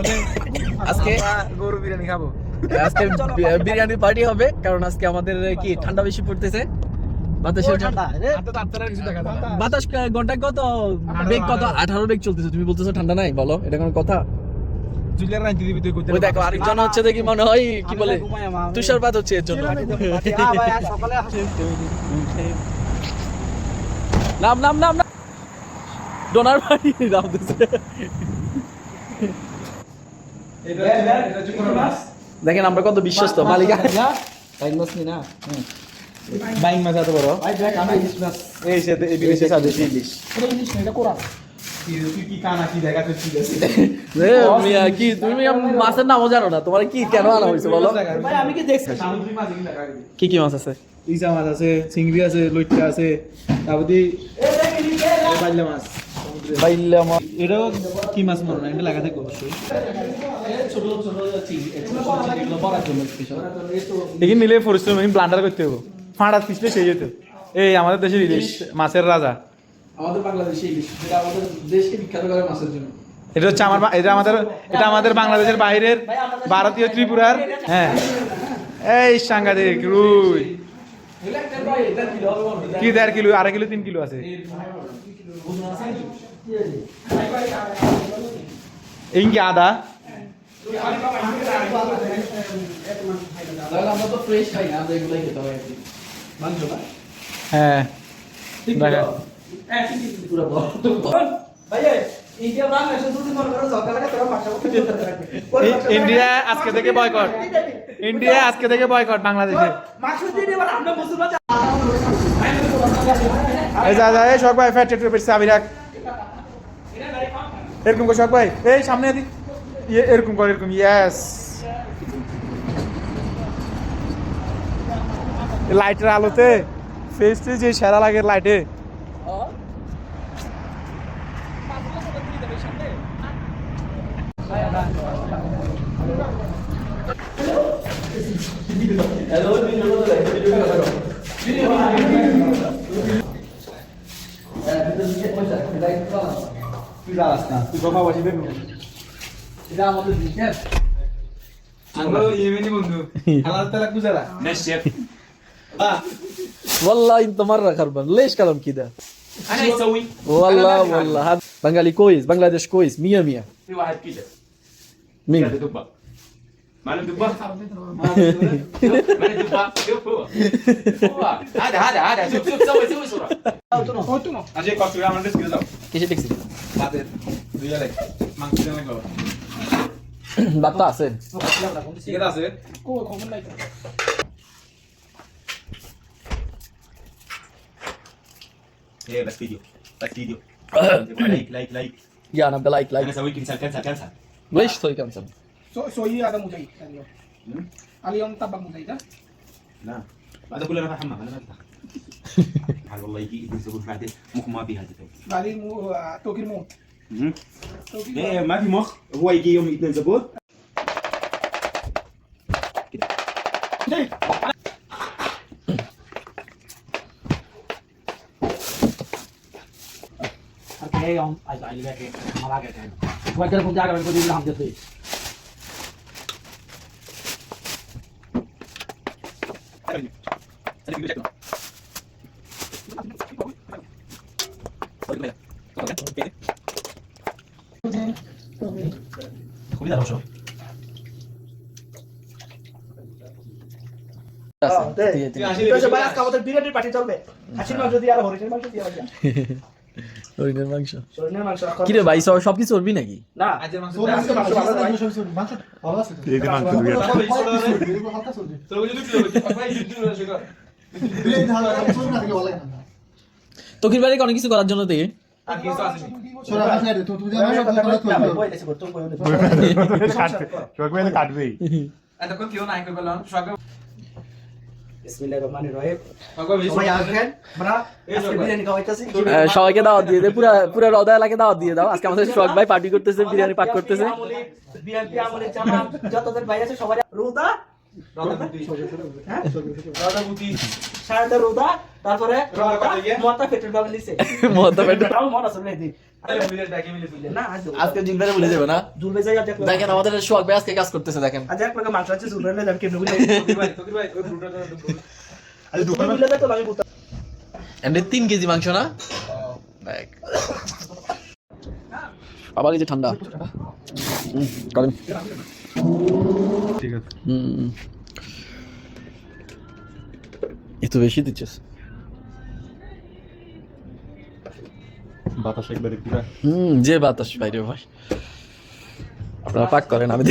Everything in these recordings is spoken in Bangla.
তাহলে আজকে গরু বিরিয়ানি খাব। আজকে বিরিয়ানি পার্টি হবে কারণ আজকে আমাদের কি ঠান্ডা বেশি পড়তেছে। বাতাসের। বাতাস। ঘন্টায় কত? বেগ কত? আঠারো বেগ চলতেছে। তুমি বলতেছো ঠান্ডা নাই বলো এটা কোনো কথা? দেখো আরেকজন হচ্ছে দেখি মনে হয় কি বলে? তুষারপাত হচ্ছে এর জন্য। নাম নাম নাম নাম। ডোনার নাম দিছে। দেখেন আমরা কত বিশ্বস্ত মালিক। মাছ এত বড়? এই সে বিদেশে ইলিশ মাছের নামও জানো না তোমার কি কেন আনা হয়েছে বলো? আমি কি দেখছি? মাছ এগুলো দেখা দিবি কি কি মাছ আছে? ইসা মাছ আছে চিংড়ি আছে লইট্টা আছে তারপর মাছ। বাইল্লা মাছ এটাও কি মাছ মনে এটা নিলে পরিশ্রম ব্লান্ডার করতে হব। ফাঁড়া পিছলে সেই যেত। এই আমাদের দেশের ইলিশ। মাছের রাজা। আমাদের বাংলাদেশে ইলিশ। যেটা আমাদের দেশকে বিখ্যাত করে মাছের জন্য। এটা হচ্ছে আমার এটা আমাদের এটা আমাদের বাংলাদেশের বাইরের ভারতীয় ত্রিপুরার হ্যাঁ। এই সাংঘাতিক রুই। কি দেড় কিলো? আড়াই কিলো তিন কিলো আছে। এই কি আদা। হয়। ইন্ডিয়া আজকে থেকে বয়কট ইন্ডিয়া আজকে থেকে বয়কট বাংলাদেশে। এই যা যা এই শখ ভাই ফ্যাট একটু বেশি চাবি রাখ। এরকম করে শখ ভাই। এই সামনে এদিক। ইয়ে, এরকম কর এরকম ইয়েস লাইটের আলোতে ফেসটি যে সেরা লাগে লাইটে জানাস والله انت مره خربان ليش كلام كده انا يسوي والله والله هذا بنغالي كويس بنغلاديش كويس مية مية في واحد كده مين Mana tu bah? Mana tu bah? Boa. Ada, ada, ada. Sup, sup, sup, sup, sup. Oh, tu no. Oh, tu no. Aje kau sudah mana skill tau? Kisah diksi. Batet. Dia lek. Mangsi dengan kau. বাপটা আছে সিগারেট আছে কো খবর নাই এ বাস ভিডিও বাস ভিডিও লাইক লাইক লাইক ইয়া না like like cancel cancel cancel ব্লিশ তুই cancel So, so iya ada mujahid kan. Hmm? Ali yang tabang mujahid ya? Nah. Ada kuliah rahmah kan ada. Hal itu sebut mati muk ma bi hadi. Bali mu tokir mu. Hmm. Eh, ma bi mu. Wa iki yo mitin. Oke, yang ada ini kayak malah kayak. Kuat kalau pun jaga, kalau dia bilang dia tuh. ভাই আজকে আমাদের বিরিয়ানির পার্টি চলবে। হাসির মাংস দিয়ে আর হরিণের মাংস দিয়ে হরিণের মাংস। হরিণের মাংস কি রে ভাই সব সবকিছু চর্বি নাকি? না। আজকে মাংস মাংস ভালো ভাই এই যে মাংস দুই তকির বাড়ি অনেক কিছু করার জন্য থেকে আর কিছু আছে কাটবেই এতক্ষণ কেউ নাই সবাইকে দাওয়াত দিয়ে দে। পুরা পুরা রদা এলাকে দাওয়াত দিয়ে দাও। আজকে আমাদের শখ ভাই পার্টি করতেছে বিরিয়ানি পাক করতেছে। আমলে যতদের ভাই আছে সবাই রোদা তারপরে মতা পেট্রোল পাম্প নিছে মহত্তা পেট্রোল আমার মন আছে না এদিন না আজ আজকে জিনবারে ভুলে যাবে না? জুলবে যাই দেখেন আমাদের সোহাগ ভাই আজকে কাজ করতেছে দেখেন। আজ এক মাংস আছে জুলবে না কেমনে বুঝলে আরে তুমি দোকান তো আমি বুঝতাম এমনি তিন কেজি মাংস না? দেখ। আবার এই যে ঠান্ডা? করেন ঠিক আছে। হুম। এত বেশি দিচ্ছিস? বাতাস একবারে পুরা। হুম যে বাতাস বাইরে ভাই। আপনারা পাক করেন আমি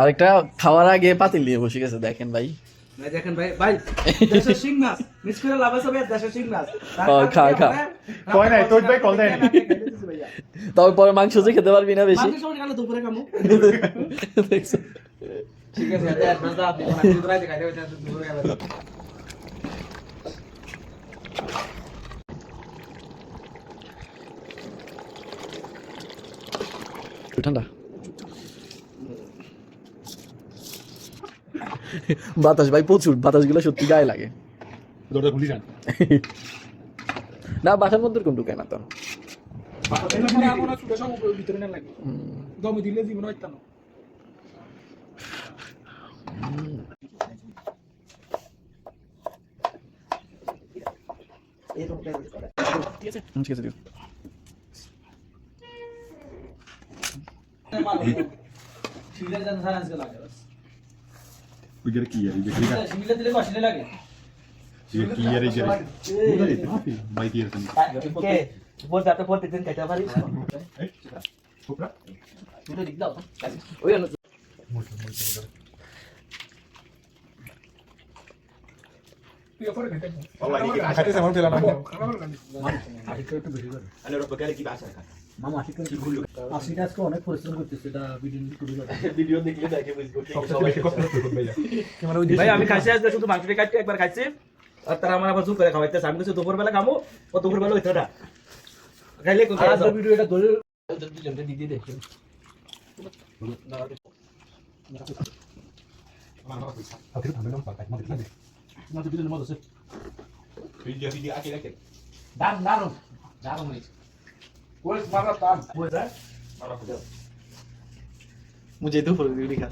আরেকটা খাওয়ার আগে পাতিল নিয়ে বসে গেছে দেখেন ভাই। দেখেন ভাই ভাই দেশের সিং মাছ মিস করে লাভ আছে ভাই দেশের সিং মাছ খা, খা। কয় নাই, তোর ভাই কল দেয়নি। তবে পরে মাংস যে খেতে পারবি না বেশি? মাংস সবাই দুপুরে কামু দেখছ? একটু ঠান্ডা। বাতাস ভাই প্রচুর বাতাসগুলো সত্যি গায়ে লাগে দরজা খুলি যান না বাসার মধ্যে কোন ঢুকে না তো ঠিক আছে দিও উইগার কি আর উইগার কি আর কি আর মাইতি আর তুমি কে বলতে আপনি প্রত্যেকদিন খেতে পারিস ছোকরা ওই আনো। খাইতে সামন ভাই আমি খাইছি আজকে শুধু মাংসটি কাটতে একবার খাইছি আর তারা আমার আবার করে খাওয়াইতেছে আমি কিছু খামো ও খাইলে ভিডিওটা ধরে দাম দারুণ দারুণ হয়েছে मुझे तो फुल दिखा।